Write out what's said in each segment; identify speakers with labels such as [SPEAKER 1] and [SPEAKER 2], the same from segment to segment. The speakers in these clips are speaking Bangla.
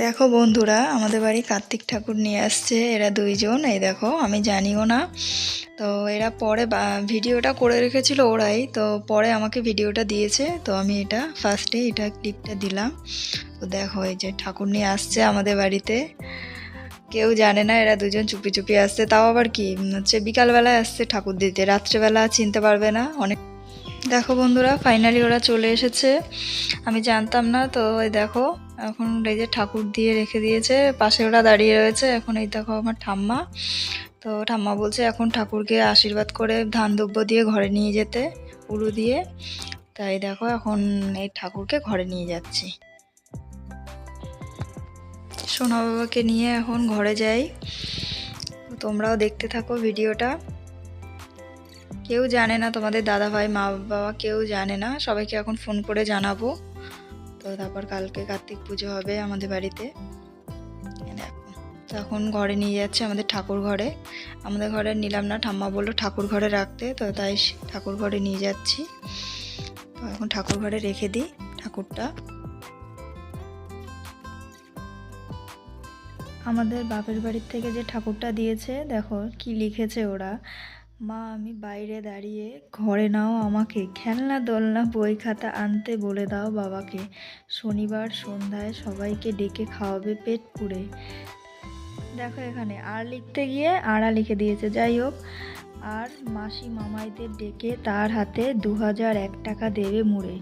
[SPEAKER 1] দেখো বন্ধুরা, আমাদের বাড়ি কার্তিক ঠাকুর নিয়ে আসছে, এরা দুইজন, এই দেখো, আমি জানিও না। তো এরা পরে ভিডিওটা করে রেখেছিল ওরাই, তো পরে আমাকে ভিডিওটা দিয়েছে, তো আমি এটা ফার্স্টে এটা ক্লিপটা দিলাম। তো দেখো, এই যে ঠাকুর নিয়ে আসছে আমাদের বাড়িতে। কেউ জানে না, এরা দুজন চুপি চুপি আসছে, তাও আবার কি হচ্ছে বিকালবেলায় আসছে ঠাকুর দিতে, রাত্রেবেলা চিনতে পারবে না, অনেক দেখো বন্ধুরা ফাইনালি ওরা চলে এসেছে। আমি জানতাম না, তো ওই দেখো, এখন এই যে ঠাকুর দিয়ে রেখে দিয়েছে, পাশে ওরা দাঁড়িয়ে রয়েছে, এখন এই দেখো আমার ঠাম্মা। তো ঠাম্মা বলছে, এখন ঠাকুরকে আশীর্বাদ করে ধান দ্রব্য দিয়ে ঘরে নিয়ে যেতে উলু দিয়ে। তাই দেখো, এখন এই ঠাকুরকে ঘরে নিয়ে যাচ্ছি। সোনা বাবাকে নিয়ে এখন ঘরে যাই। তোমরাও দেখতে থাকো ভিডিওটা। কেউ জানে না তোমাদের দাদা ভাই মা বাবা কেউ জানে না। সবাইকে এখন ফোন করে জানাব। তো তারপর কালকে কার্তিক পুজো হবে আমাদের বাড়িতে। এখন ঘরে নিয়ে যাচ্ছে আমাদের ঠাকুর ঘরে। আমাদের ঘরে নিলাম না, ঠাম্মা বলল ঠাকুর ঘরে রাখতে, তো তাই ঠাকুর ঘরে নিয়ে যাচ্ছি। তো এখন ঠাকুর ঘরে রেখে দিই ঠাকুরটা। আমাদের বাপের বাড়ির থেকে যে ঠাকুরটা দিয়েছে, দেখো কি লিখেছে ওরা। মা, আমি বাইরে দাঁড়িয়ে ঘরে নাও আমাকে। খেলনা, দোলনা, বই খাতা আনতে বলে দাও বাবাকে। শনিবার সন্ধ্যায় সবাইকে ডেকে খাওয়াবে পেট পুড়ে। দেখো এখানে, আর লিখতে গিয়ে আড়া লিখে দিয়েছে। যাই হোক, আর মাসি মামাইদের ডেকে তার হাতে দু হাজার এক টাকা দেবে মুড়ে।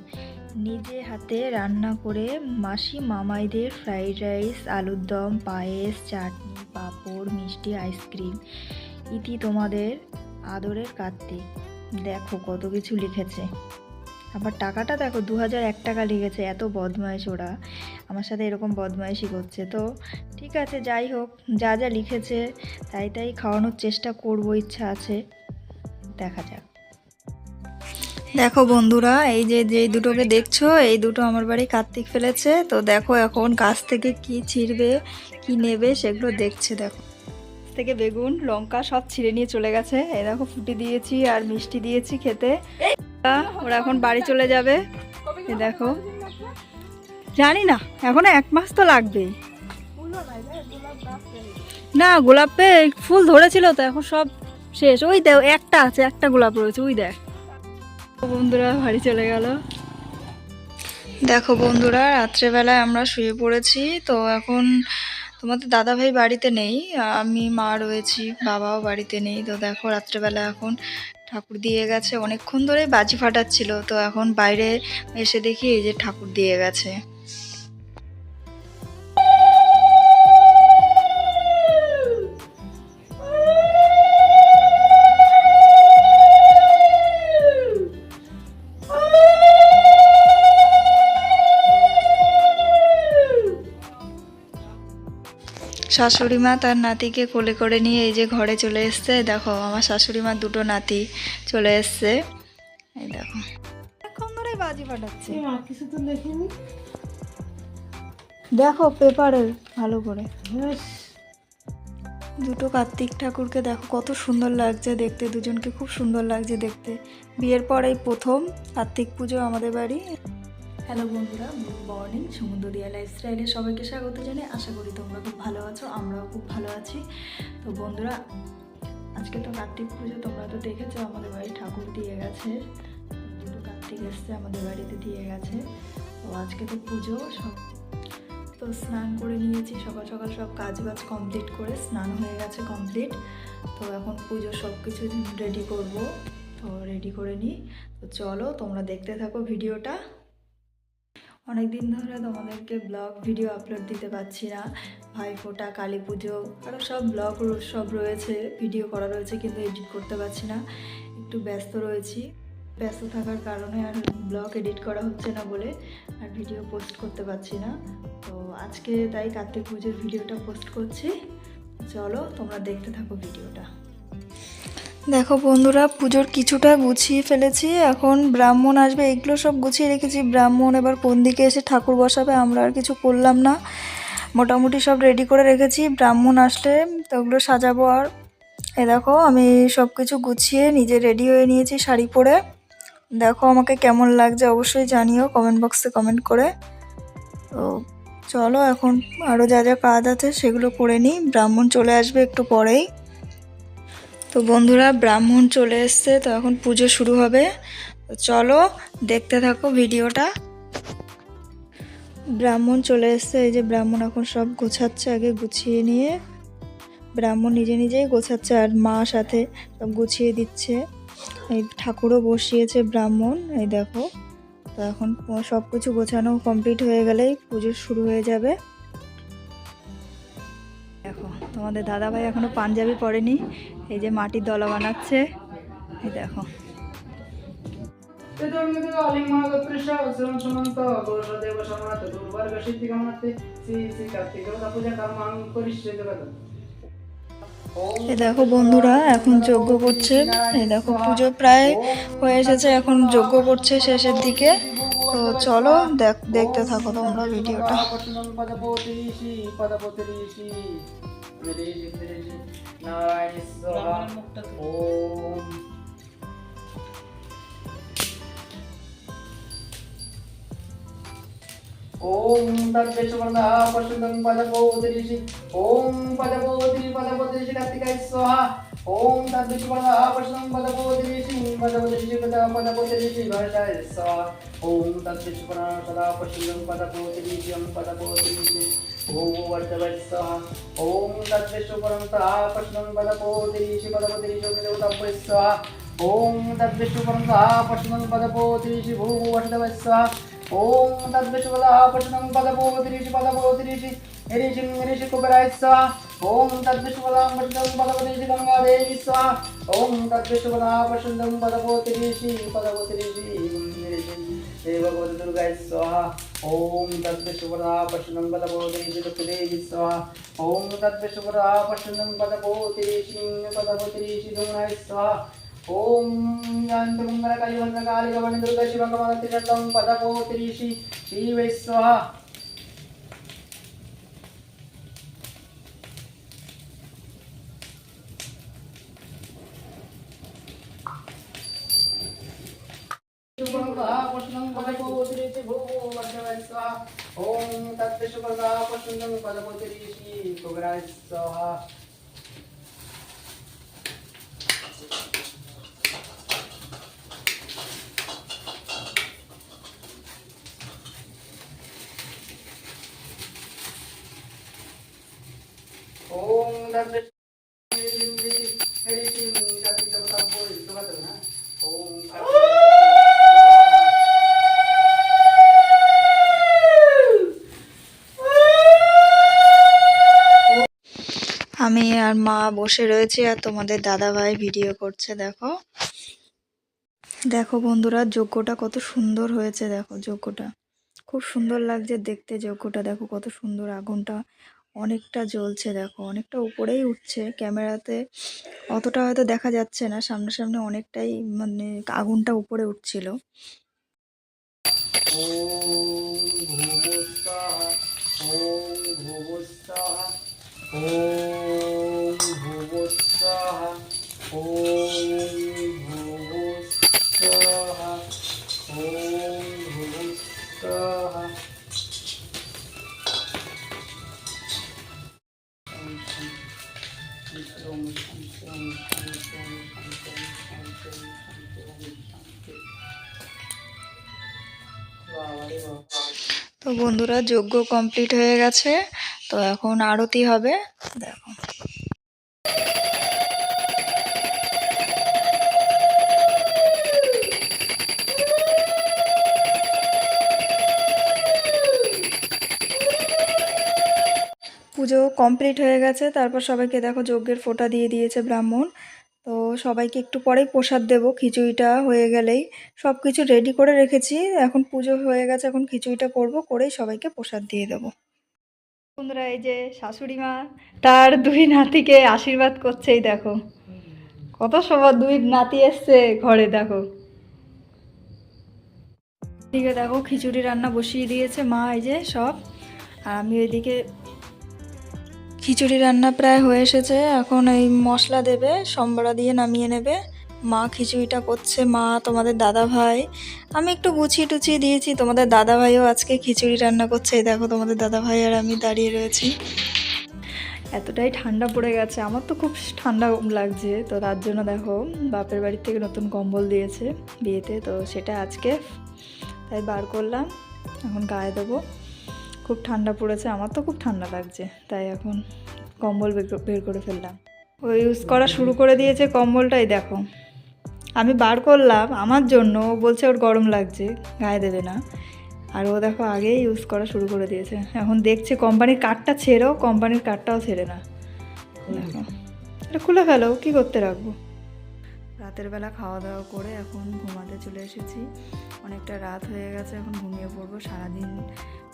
[SPEAKER 1] নিজে হাতে রান্না করে মাসি মামাইদের ফ্রাইড রাইস, আলুর দম, পায়েস, চাটনি, পাঁপড়, মিষ্টি, আইসক্রিম। ইতি তোমাদের আদরের কার্তিক দেখো কত কিছু লিখেছে। আবার টাকাটা দেখো দু হাজার এক টাকা লিখেছে, এত বদমাইশ ওরা। আমার সাথে এরকম বদমাইশি করছে। তো ঠিক আছে, যাই হোক, যা যা লিখেছে, তাই তাই খাওয়ানোর চেষ্টা করব, ইচ্ছা আছে। দেখা যাক। দেখো বন্ধুরা, এই যে যে দুটোকে দেখছ, এই দুটো আমার বাড়ি কার্তিক ফেলেছে। তো দেখো এখন গাছ থেকে কি ছিঁড়বে, কি নেবে, সেগুলো দেখছে, দেখো। থেকে বেগুন, লঙ্কা সব ছিঁড়ে নিয়ে চলে গেছে। এই দেখো, ফুটি দিয়েছি আর মিষ্টি দিয়েছি খেতে। ওরা এখন বাড়ি চলে যাবে। এই দেখো। জানি না, এখনও এক মাস তো লাগবেই। না, গোলাপে ফুল ধরেছিল তো, এখন সব শেষ। ওই দেখ, একটা আছে, একটা গোলাপ রয়েছে, ওই দেখ। বন্ধুরা, বাড়ি চলে গেল। দেখো বন্ধুরা, রাত্রেবেলায় আমরা শুয়ে পড়েছি, তো এখন তোমাদের দাদা ভাই বাড়িতে নেই, আমি মা রয়েছি, বাবাও বাড়িতে নেই। তো দেখো, রাত্রেবেলা এখন ঠাকুর দিয়ে গেছে। অনেকক্ষণ ধরে বাজি ফাটাচ্ছিল, তো এখন বাইরে এসে দেখি এই যে ঠাকুর দিয়ে গেছে। শাশুড়ি মা তার নাতিকে কোলে করে নিয়ে এই যে ঘরে চলে এসছে। দেখো আমার শাশুড়ি মার দুটো নাতি চলে এসছে। এই দেখো। এখন ধরে বাজি ফাটাচ্ছে?
[SPEAKER 2] কিছু তো দেখিনি।
[SPEAKER 1] দেখো পেপারে ভালো করে। দুটো কার্তিক ঠাকুরকে দেখো কত সুন্দর লাগছে দেখতে। দুজনকে খুব সুন্দর লাগছে দেখতে। বিয়ের পর এই প্রথম কার্তিক পুজো আমাদের বাড়ি। হ্যালো বন্ধুরা, গুড মর্নিং। সমুদ্রিয়া লাইফস্টাইলে সবাইকে স্বাগত জানাই। আশা করি তোমরা খুব ভালো আছো, আমরাও খুব ভালো আছি। তো বন্ধুরা, আজকে তো কার্তিক পুজো, তোমরা তো দেখেছ, আমাদের বাড়ি ঠাকুর দিয়ে গেছে। দুটো কার্তিক এসছে, আমাদের বাড়িতে দিয়ে গেছে। তো আজকে তো পুজো, সব তো স্নান করে নিয়েছি, সকাল সকাল সব কাজ বাজ কমপ্লিট করে স্নান হয়ে গেছে কমপ্লিট তো এখন পুজো সব কিছু রেডি করব। তো রেডি করে নিই। তো চলো, তোমরা দেখতে থাকো ভিডিওটা। অনেক দিন ধরে তোমাদেরকে ব্লগ ভিডিও আপলোড দিতে পারছি না। ভাইফোঁটা কালী পুজো আরও সব ব্লগ সব রয়েছে ভিডিও করা রয়েছে কিন্তু এডিট করতে পারছি না। একটু ব্যস্ত রয়েছি। ব্যস্ত থাকার কারণে আর ব্লগ এডিট করা হচ্ছে না বলে আর ভিডিও পোস্ট করতে পারছি না। তো আজকে তাই কার্তিক পুজোর ভিডিওটা পোস্ট করছি। চলো তোমরা দেখতে থাকো ভিডিওটা দেখো বন্ধুরা, পুজোর কিছুটা গুছিয়ে ফেলেছি। এখন ব্রাহ্মণ আসবে, এগুলো সব গুছিয়ে রেখেছি। ব্রাহ্মণ এবার কোন দিকে এসে ঠাকুর বসাবে, আমরা আর কিছু করলাম না। মোটামুটি সব রেডি করে রেখেছি। ব্রাহ্মণ আসলে তো ওগুলো সাজাবো আর। এ দেখো, আমি সব কিছু গুছিয়ে নিজে রেডি হয়ে নিয়েছি শাড়ি পরে। দেখো আমাকে কেমন লাগছে, অবশ্যই জানিও কমেন্ট বক্সে কমেন্ট করে। তো চলো, এখন আরও যা যা কাজ আছে সেগুলো করে নিই। ব্রাহ্মণ চলে আসবে একটু পরেই। তো বন্ধুরা ব্রাহ্মণ চলে এসছে, তো এখন পুজো শুরু হবে। তো চলো দেখতে থাকো ভিডিওটা। ব্রাহ্মণ চলে এসছে, এই যে ব্রাহ্মণ এখন সব গোছাচ্ছে আগে গুছিয়ে নিয়ে। ব্রাহ্মণ নিজে নিজেই গোছাচ্ছে আর মা সাথে সব গুছিয়ে দিচ্ছে। এই ঠাকুরও বসিয়েছে ব্রাহ্মণ, এই দেখো। তো এখন সব কিছু গোছানো কমপ্লিট হয়ে গেলেই পুজো শুরু হয়ে যাবে। তোমাদের দাদাভাই এখনও পাঞ্জাবি পরেনি এই যে মাটির দলা বানাচ্ছে এই দেখো এই দেখো বন্ধুরা এখন যজ্ঞ করছে এই দেখো পুজো প্রায় হয়ে এসেছে এখন যজ্ঞ করছে শেষের দিকে তো চলো দেখ দেখতে থাকো তোমরা ভিডিওটা
[SPEAKER 2] विरज विरज नारायण स्वाहा ओम ॐ तद्विश्ववर्णः पशुदं पदपोदरिषि ॐ पदपोदरि पदपोदरिषि नर्तिकाय स्वाहा ॐ तद्विश्ववर्णः पशुदं पदपोदरिषि पदपोदरिषि पदपोदरिषि भरताय स्वाहा ॐ तद्विश्ववर्णः सदा पशुदं पदपोदरिषि पदपोदरिषि भूवर्तवत्स ॐ तद्विष्णुपरं पदपो बलपोतिरीशि बलपतिरीशोभिदेवतव्यस्स ॐ तद्विष्णुपरं सापष्णं बलपोतिरीशि भूवर्तवत्स ॐ तद्विष्णुपदापष्णं बलपोतिरीशि बलपोतिरीशि ऋषिं ऋषिकुबराय स्वाहा ॐ तद्विष्णुपदां पष्णं बलपतिरीशि गङ्गादेवी स्वाहा ॐ तद्विष्णुपदा पष्णं बलपोतिरीशि बलपोतिरीशि ऋषिं देवगोदुर्गाय स्वाहा ॐ तद्विशुभदा पशुनं बलबोधिरिशिलकुलेजि स्वाहा ॐ तद्विशुभदा पशुनं बलबोधिरिशिङ्गपदबोधिरिशिदुनाय स्वाहा ॐ यान्तुमङ्गलकलिवन्द्रकालिकवणिदुर्गशिवकमलतिरलं पदबोधिरिशि शिवै स्वाहा 성경을 걷어고쳐 주시니 그그라스와 ॐ तत् हरि सिंह तत् जपता बोल तो का ना ओम
[SPEAKER 1] আমি আর মা বসে রয়েছি আর তোমাদের দাদা ভাই ভিডিও করছে, দেখো। দেখো বন্ধুরা, যজ্ঞটা কত সুন্দর হয়েছে, দেখো যজ্ঞটা। খুব সুন্দর লাগছে দেখতে যজ্ঞটা, দেখো কত সুন্দর আগুনটা। অনেকটা জ্বলছে, দেখো। অনেকটা উপরেই উঠছে, ক্যামেরাতে অতটা হয়তো দেখা যাচ্ছে না, সামনাসামনি অনেকটাই মানে আগুনটা উপরে উঠছিল।
[SPEAKER 2] ওম
[SPEAKER 1] তো বন্ধুরা, যজ্ঞ কমপ্লিট হয়ে গেছে। তো এখন আরতি হবে। দেখো। পুজো কমপ্লিট হয়ে গেছে। তারপর সবাইকে দেখো, যজ্ঞের ফোঁটা দিয়ে দিয়েছে ব্রাহ্মণ। তো সবাইকে একটু পরেই প্রসাদ দেব, খিচুড়িটা হয়ে গেলেই। সব কিছু রেডি করে রেখেছি, এখন পুজো হয়ে গেছে, এখন খিচুড়িটা করব, করেই সবাইকে প্রসাদ দিয়ে দেব। বন্ধুরা, এই যে শাশুড়ি মা, তার দুই নাতিকে আশীর্বাদ করছেই, দেখো। কত সবার দুই নাতি এসছে ঘরে, দেখো। এদিকে দেখো, খিচুড়ি রান্না বসিয়ে দিয়েছে মা, এই যে সব। আর আমি ওইদিকে খিচুড়ি রান্না প্রায় হয়ে এসেছে। এখন এই মশলা দেবে, সম্বরা দিয়ে নামিয়ে নেবে। মা খিচুড়িটা করছে, মা, তোমাদের দাদা ভাই আমি একটু গুছিয়ে টুচিয়ে দিয়েছি, তোমাদের দাদা ভাইও আজকে খিচুড়ি রান্না করছে। এই দেখো, তোমাদের দাদা ভাই আর আমি দাঁড়িয়ে রয়েছি। এতটাই ঠান্ডা পড়ে গেছে। আমার তো খুব ঠান্ডা লাগছে। তো তার জন্য দেখো, বাপের বাড়ির থেকে নতুন কম্বল দিয়েছে বিয়েতে। তো সেটা আজকে তাই বার করলাম। এখন গায়ে দেবো। খুব ঠান্ডা পড়েছে, আমার তো খুব ঠান্ডা লাগছে, তাই এখন কম্বল বের করে- ফেললাম। ও ইউজ করা শুরু করে দিয়েছে কম্বলটাই, দেখো। আমি বার করলাম, আমার জন্য, ও বলছে ওর গরম লাগছে, গায়ে দেবে না। আর ও দেখো আগেই ইউজ করা শুরু করে দিয়েছে, এখন দেখছে কোম্পানির কার্ডটা ছেড়েও কোম্পানির কার্ডটাও ছেড়ে না। দেখো, এটা খুলে ফেলো, কী করতে রাখব? রাতের বেলা খাওয়া দাওয়া করে এখন ঘুমাতে চলে এসেছি। অনেকটা রাত হয়ে গেছে, এখন ঘুমিয়ে পড়ব। সারাদিন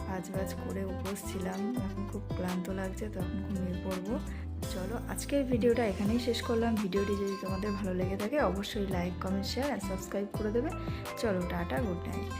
[SPEAKER 1] কাজ বাজ করে উপোস ছিলাম, এখন খুব ক্লান্ত লাগছে, তো এখন ঘুমিয়ে পড়ব। চলো, আজকের ভিডিওটা এখানেই শেষ করলাম। ভিডিওটি যদি তোমাদের ভালো লেগে থাকে, অবশ্যই লাইক কমেন্ট শেয়ার আর সাবস্ক্রাইব করে দেবে। চলো, টাটা গুড নাইট